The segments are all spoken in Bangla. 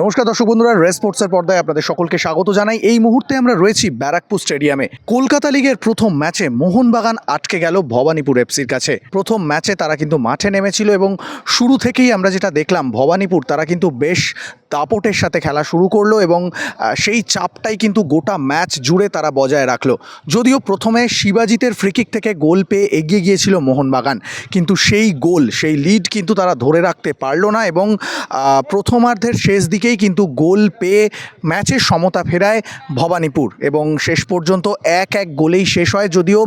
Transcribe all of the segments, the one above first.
নমস্কার দর্শক বন্ধুরা, রেস স্পোর্টসের পর্দায় আপনাদের সকলকে স্বাগত জানাই। এই মুহূর্তে আমরা রয়েছি ব্যারাকপুর স্টেডিয়ামে। কলকাতা লিগের প্রথম ম্যাচে মোহনবাগান আটকে গেল ভবানীপুর এফসির কাছে। প্রথম ম্যাচে তারা কিন্তু মাঠে নেমেছিল এবং শুরু থেকেই আমরা যেটা দেখলাম, ভবানীপুর তারা কিন্তু বেশ দাপটের সাথে খেলা শুরু করল এবং সেই চাপটাই কিন্তু গোটা ম্যাচ জুড়ে তারা বজায় রাখল। যদিও প্রথমে শিবাজিতের ফ্রিকিক থেকে গোল পেয়ে এগিয়ে গিয়েছিল মোহনবাগান, কিন্তু সেই গোল, সেই লিড কিন্তু তারা ধরে রাখতে পারল না এবং প্রথমার্ধের শেষ দিকেই কিন্তু গোল পেয়ে ম্যাচের সমতা ফেরায় ভবানীপুর এবং শেষ পর্যন্ত এক এক গোলেই শেষ হয়। যদিও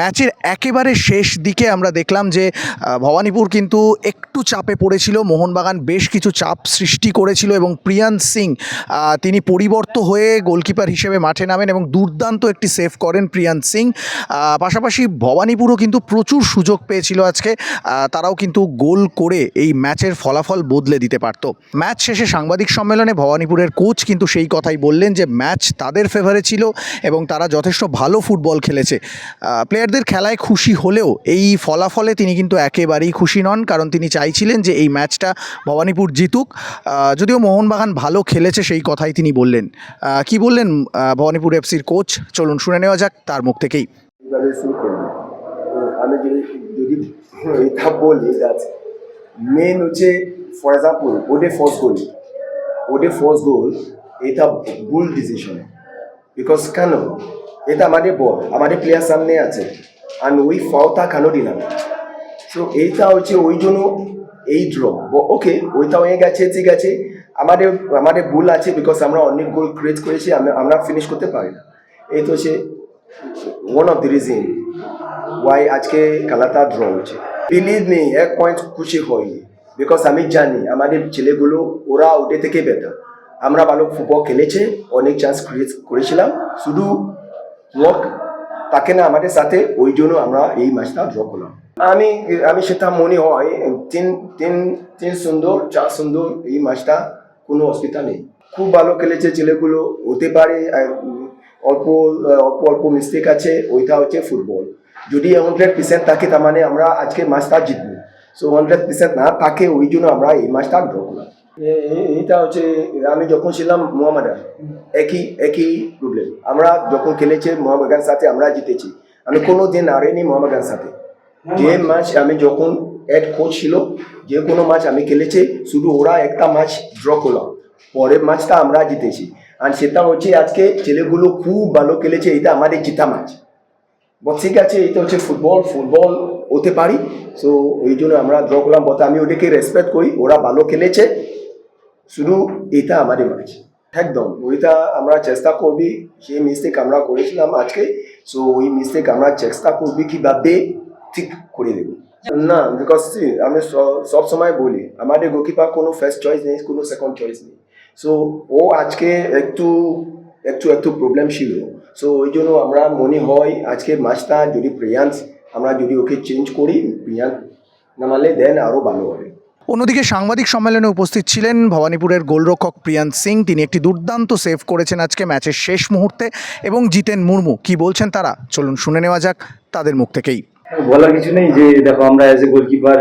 ম্যাচের একেবারে শেষ দিকে আমরা দেখলাম যে ভবানীপুর কিন্তু একটু চাপে পড়েছিল। মোহনবাগান বেশ কিছু চাপ সৃষ্টি করেছিল এবং প্রিয়ান্ত সিং তিনি পরিবর্ত হয়ে গোলকিপার হিসেবে মাঠে নামেন এবং দুর্দান্ত একটি সেভ করেন প্রিয়ান্ত সিং। পাশাপাশি ভবানীপুরও কিন্তু প্রচুর সুযোগ পেয়েছিল আজকে। তারাও কিন্তু গোল করে এই ম্যাচের ফলাফল বদলে দিতে পারত। ম্যাচ শেষে সাংবাদিক সম্মেলনে ভবানীপুরের কোচ কিন্তু সেই কথাই বললেন যে ম্যাচ তাদের ফেভারে ছিল এবং তারা যথেষ্ট ভালো ফুটবল খেলেছে। প্লেয়ারদের খেলায় খুশি হলেও এই ফলাফলে তিনি কিন্তু একেবারেই খুশি নন, কারণ তিনি চাইছিলেন যে এই ম্যাচটা ভবানীপুর জিতুক। যদিও মোহনবাগান ভালো খেলেছে সেই কথাই তিনি বললেন। কি বললেন ভবানীপুর এফসির কোচ? চলুন শুনে নেওয়া যাক, তার মুখ থেকেই। আমি যদি যদি এটা বলি মেন হচ্ছে ফর এক্সাম্পল ওদের ফার্স্ট গোল ওদের ফার্স্ট গোল এটা ভুল ডিসিশন বিকজ কেন? এটা আমাদের বল আমাদের প্লেয়ার সামনে আছে। আর ওই ফাওটা কেন দিলাম? সো এইটা হচ্ছে ওই জন্য এই ড্র ওকে ওইটা হয়ে গেছে, ঠিক আছে। আমাদের আমাদের ভুল আছে বিকজ আমরা অনেক গোল ক্রিয়েট করেছি, আমরা- ফিনিশ করতে পারি না। এই তো হচ্ছে one of the reason why আজকে খেলাটা ড্র হচ্ছে। বিলিভ মি এক পয়েন্ট খুশি হয়নি। বিকজ আমি জানি আমাদের ছেলেগুলো, ওরা ওদের থেকে বেটার আমরা ভালো ফুটবল খেলেছে, অনেক চান্স ক্রিয়েট করেছিলাম। শুধু ওয়ার্ক থাকে না আমাদের সাথে, ওই জন্য আমরা এই ম্যাচটা ড্র করলাম। আমি আমি সেটা মনে হয়, তিন তিন তিন সুন্দর, চার সুন্দর এই ম্যাচটা কোনো অসুবিধা নেই। খুব ভালো খেলেছে ছেলেগুলো, হতে পারে অল্প অল্প অল্প মিস্টেক আছে, ওইটা হচ্ছে ফুটবল যদি হান্ড্রেড পার্সেন্ট থাকে, তার মানে আমরা আজকে ম্যাচটা জিতবো। সো হান্ড্রেড পার্সেন্ট না থাকে ওই জন্য আমরা এই ম্যাচটা ড্র করলাম এ- এ- এইটা হচ্ছে আমি যখন ছিলাম মোহামেডান একই একই প্রবলেম আমরা যখন খেলেছি মোহামেডান সাথে আমরা জিতেছি। আমি কোনো দিন হারিনি মোহামেডান সাথে। যে ম্যাচ আমি যখন হেড কোচ ছিল যে কোনো ম্যাচ আমি খেলেছি শুধু ওরা একটা ম্যাচ ড্র করলাম পরের ম্যাচটা আমরা জিতেছি। আর সেটা হচ্ছে আজকে ছেলেগুলো খুব ভালো খেলেছে এটা আমাদের জিতা ম্যাচ ঠিক আছে এটা হচ্ছে ফুটবল ফুটবল হতে পারি। সো ওই জন্য আমরা ড্র করলাম বলতে আমি ওদেরকে রেসপেক্ট করি, ওরা ভালো খেলেছে। শুধু এটা আমাদের ম্যাচ একদম, ওইটা আমরা চেষ্টা করবি সেই মিস্টেক আমরা করেছিলাম আজকে সো ওই মিস্টেক আমরা চেষ্টা করবি কীভাবে ঠিক করে দেবো। না বিকজ আমি সব সময় বলি, আমাদের গোলকিপার কোনো ফার্স্ট চয়েস নেই, কোনো সেকেন্ড চয়েস নেই। সো ও আজকে একটু একটু একটু প্রবলেম ছিল। সো ওই জন্য আমরা মনে হয় আজকে ম্যাচটা যদি প্রিয়ান্স আমরা যদি ওকে চেঞ্জ করি নামালে দেন আরও ভালো হবে। অন্যদিকে সাংবাদিক সম্মেলনে উপস্থিত ছিলেন ভবানীপুরের গোলরক্ষক প্রিয়ান্ত সিং। তিনি একটি দুর্দান্ত সেভ করেছেন আজকে ম্যাচের শেষ মুহূর্তে এবং জিতেন মুর্মু। কি বলছেন তারা? চলুন শুনে নেওয়া যাক তাদের মুখ থেকেই। বলার কিছু নেই যে দেখো আমরা অ্যাজ এ গোলকিপার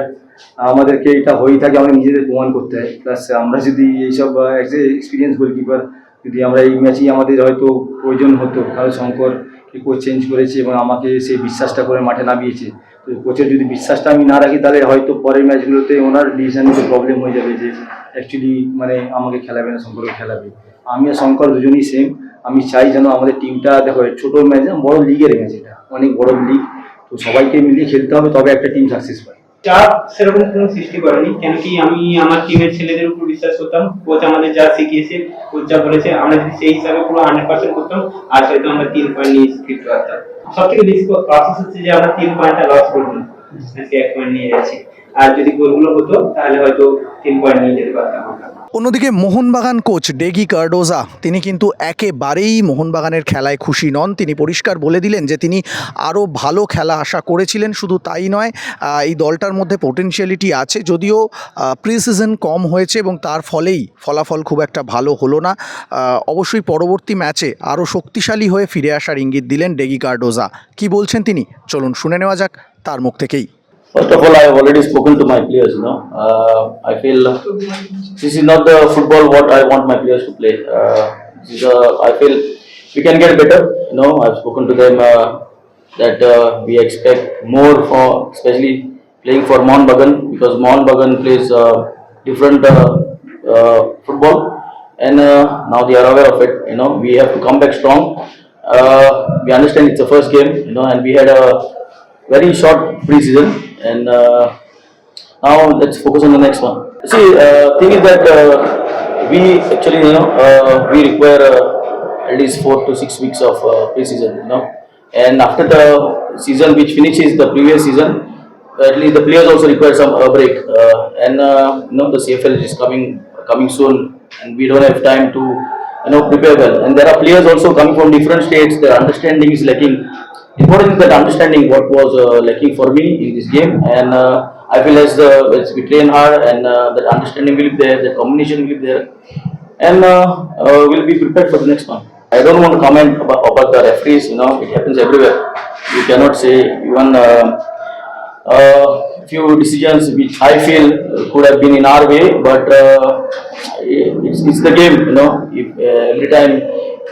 আমাদেরকে এটা হয়েই থাকে আমাদের নিজেদের প্রমাণ করতে হয়। প্লাস আমরা যদি এইসব অ্যাজ এ এক্সপিরিয়েন্স গোলকিপার যদি আমরা এই ম্যাচেই আমাদের হয়তো প্রয়োজন হতো কারণ শঙ্কর কোচ চেঞ্জ করেছে এবং আমাকে সেই বিশ্বাসটা করে মাঠে নামিয়েছে। তো কোচের যদি বিশ্বাসটা আমি না রাখি, তাহলে হয়তো পরের ম্যাচগুলোতে ওনার ডিসিশন প্রবলেম হয়ে যাবে যে অ্যাকচুয়ালি মানে আমাকে খেলাবে না শঙ্করকে খেলাবে। আমি আর শঙ্কর দুজনই সেম আমি চাই যেন আমাদের টিমটা দেখো ছোটো ম্যাচ বড় লিগের ম্যাচ এটা। অনেক বড় লিগ তো সবাইকে মিলিয়ে খেলতে হবে, তবে একটা টিম সাকসেস পায় চাপ সেরকম কোনো সৃষ্টি করেনি কেন কি আমি আমার টিমের ছেলেদের উপর বিশ্বাস করতাম কোচ আমাদের যা শিখিয়েছে কোচ যা বলেছে, আমরা যদি সেই হিসাবে পুরো হান্ড্রেড পার্সেন্ট করতাম আর হয়তো আমরা তিন পয়েন্ট নিয়ে ফিরতে পারতাম সব থেকে বেশি প্রসেস হচ্ছে যে আমরা তিন পয়েন্টটা লস করব না আজকে এক পয়েন্ট নিয়ে যাচ্ছি আর যদি গোলগুলো হতো, তাহলে হয়তো তিন পয়েন্ট নিয়ে যেতে পারতাম আমরা। অন্যদিকে মোহনবাগান কোচ ডেগি কার্ডোজা, তিনি কিন্তু একেবারেই মোহনবাগানের খেলায় খুশি নন। তিনি পরিষ্কার বলে দিলেন যে তিনি আরও ভালো খেলা আশা করেছিলেন, শুধু তাই নয় এই দলটার মধ্যে পোটেনশিয়ালিটি আছে। যদিও প্রি সিজন কম হয়েছে এবং তার ফলেই ফলাফল খুব একটা ভালো হলো না। অবশ্যই পরবর্তী ম্যাচে আরও শক্তিশালী হয়ে ফিরে আসার ইঙ্গিত দিলেন ডেগি কার্ডোজা। কি বলছেন তিনি? চলুন শুনে নেওয়া যাক, তার মুখ থেকেই। First of all, I have already spoken to my players. You know, uh, I feel this is not the football what I want my players to play. Uh, this is, uh, I feel we can get better. You know, I've spoken to them uh, that uh, we expect more for, especially playing for Mon Bagan because Mon Bagan plays uh, different uh, uh, football, and uh, now they are aware of it. You know, we have to come back strong. Uh, we understand it's the first game. You know, and we had a very short pre-season and uh, now let's focus on the next one. See, uh, thing is that uh, we actually, you know, uh, we require uh, at least four to six weeks of uh, pre-season, you know, and after the season which finishes the previous season, at least the players also require some uh, break, uh, and uh, you know the CFL is coming coming soon, and we don't have time to you know prepare well. And there are players also coming from different states. Their understanding is lacking. Important is that understanding what was uh, lacking for me in this game, and uh, I feel as, the, as we train hard and uh, that understanding will be there, the combination will be there, and uh, uh, we'll be prepared for the next one. I don't want to comment about, about the referees. You know, it happens everywhere. You cannot say even. Uh, uh, few decisions which I feel uh, could have been in our way, but uh, it's, it's the game, you know. If uh, every time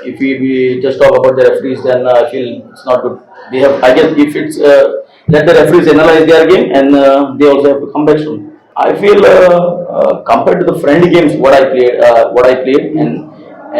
if we, we just talk about the referees, then uh, I feel it's not good. They have, I guess, if it's uh, let the referees analyze their game, and uh, they also have to come back soon. I feel uh, uh, compared to the friendly games, what I played, uh, what I played, and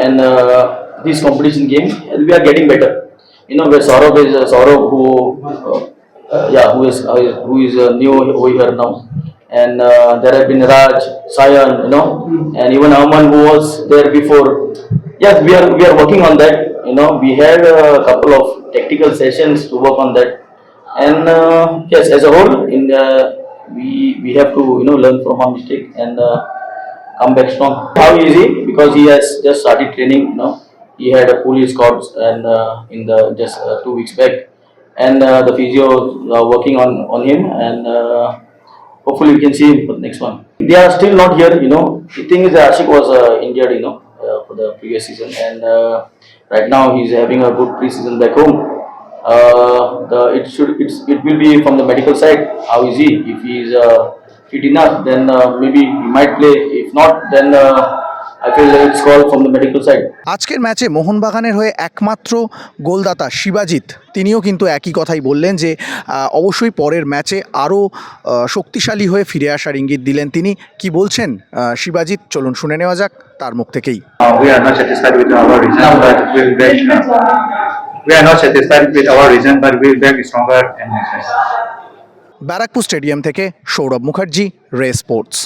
and uh, these competition games, we are getting better. You know, where Saurabh is uh, Saurabh who. Uh, uh, yeah, who is uh, who is uh, new over here now, and uh, there have been Raj, Sayan, you know, and even Aman who was there before. Yes, we are we are working on that. You know, we had a couple of tactical sessions to work on that, and uh, yes, as a whole, in the, we we have to you know learn from our mistake and uh, come back strong. How easy? Because he has just started training. You know, he had a police scouts and uh, in the just uh, two weeks back and uh, the physio are working on on him and uh, hopefully we can see him for the next one. They are still not here, you know. The thing is Ashik was uh, injured, you know, uh, for the previous season and uh, right now he's having a good pre-season back home. Uh, the it should it's it will be from the medical side. How is he? If he is uh, fit enough, then uh, maybe he might play. If not, then uh, I feel it's called from the medical side. আজকের ম্যাচে মোহনবাগানের হয়ে একমাত্র গোলদাতা শিবাজিৎ তিনিও কিন্তু একই কথাই বললেন যে অবশ্যই পরের ম্যাচে আরও শক্তিশালী হয়ে ফিরে আসার ইঙ্গিত দিলেন তিনি। কি বলছেন শিবাজিৎ? চলুন শুনে নেওয়া যাক তার মুখ থেকেই। Uh, we are not satisfied with our result, but we'll back. we are not satisfied with our result, but we'll back stronger and next Barrackpore stadium থেকে সৌরভ মুখার্জি রে স্পোর্টস।